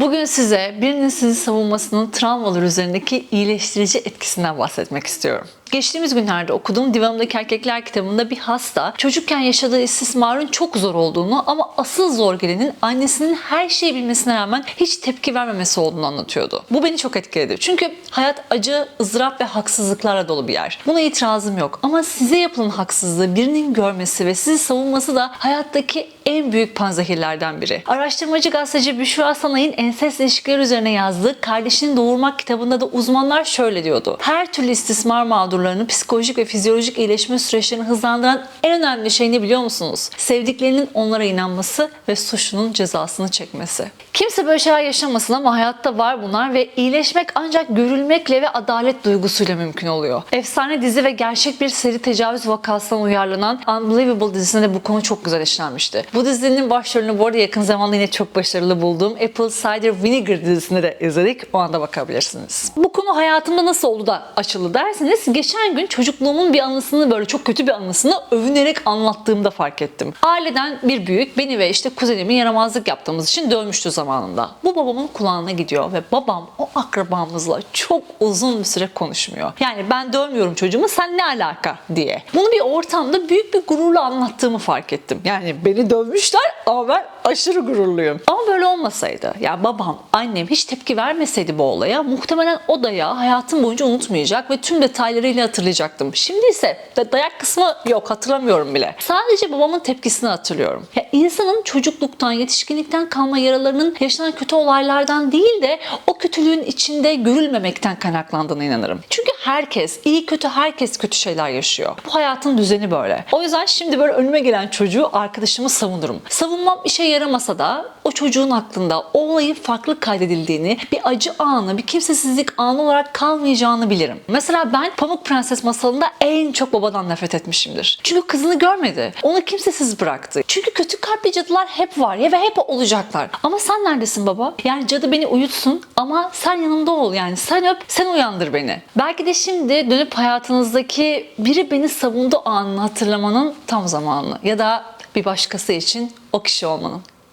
Bugün size birinin sizi savunmasının travmalar üzerindeki iyileştirici etkisinden bahsetmek istiyorum. Geçtiğimiz günlerde okuduğum Divanımdaki Erkekler kitabında bir hasta çocukken yaşadığı istismarın çok zor olduğunu ama asıl zor gelenin annesinin her şeyi bilmesine rağmen hiç tepki vermemesi olduğunu anlatıyordu. Bu beni çok etkiledi. Çünkü hayat acı, ızdırap ve haksızlıklarla dolu bir yer. Buna itirazım yok ama size yapılan haksızlığı birinin görmesi ve sizi savunması da hayattaki en büyük panzehirlerden biri. Araştırmacı gazeteci Büşra Sanay'ın ensest ilişkiler üzerine yazdığı Kardeşini Doğurmak kitabında da uzmanlar şöyle diyordu. Her türlü istismar mağdurlarının psikolojik ve fizyolojik iyileşme süreçlerini hızlandıran en önemli şey ne biliyor musunuz? Sevdiklerinin onlara inanması ve suçlunun cezasını çekmesi. Kimse böyle şeyler yaşamasın ama hayatta var bunlar ve iyileşmek ancak görülmekle ve adalet duygusuyla mümkün oluyor. Efsane dizi ve gerçek bir seri tecavüz vakasından uyarlanan Unbelievable dizisinde de bu konu çok güzel işlenmişti. Bu dizinin başrolünü bu arada yakın zamanda yine çok başarılı bulduğum Apple Cider Vinegar dizisinde de izledik. O anda bakabilirsiniz. Bu konu hayatımda nasıl oldu da açıldı derseniz geçen gün çocukluğumun bir anısını böyle çok kötü bir anısını övünerek anlattığımda fark ettim. Aileden bir büyük beni ve işte kuzenimi yaramazlık yaptığımız için dövmüştü zamanında. Bu babamın kulağına gidiyor ve babam o akrabamızla çok uzun bir süre konuşmuyor. Yani ben dövmüyorum çocuğumu sen ne alaka diye. Bunu bir ortamda büyük bir gururla anlattığımı fark ettim. Yani beni dövmüşler ama ben aşırı gururluyum. Ama böyle olmasaydı ya babam, annem hiç tepki vermeseydi bu olaya muhtemelen o dayağı hayatım boyunca unutmayacak ve tüm detaylarıyla hatırlayacaktım. Şimdi ise dayak kısmı yok hatırlamıyorum bile. Sadece babamın tepkisini hatırlıyorum. Ya insanın çocukluktan, yetişkinlikten kalma yaralarının yaşanan kötü olaylardan değil de o kötülüğün içinde görülmemekten kaynaklandığına inanırım. Çünkü herkes, iyi kötü herkes kötü şeyler yaşıyor. Bu hayatın düzeni böyle. O yüzden şimdi böyle önüme gelen çocuğu arkadaşımı savunurum. Savunmam işe yaramasa da o çocuğun aklında o olayın farklı kaydedildiğini, bir acı anı, bir kimsesizlik anı olarak kalmayacağını bilirim. Mesela ben Pamuk Prenses masalında en çok babadan nefret etmişimdir. Çünkü kızını görmedi. Onu kimsesiz bıraktı. Çünkü kötü kalpli cadılar hep var ya ve hep olacaklar. Ama sen neredesin baba? Yani cadı beni uyutsun ama sen yanımda ol yani. Sen öp, sen uyandır beni. Belki de şimdi dönüp hayatınızdaki biri beni savundu anını hatırlamanın tam zamanı. Ya da bir başkası için o kişi olmanın.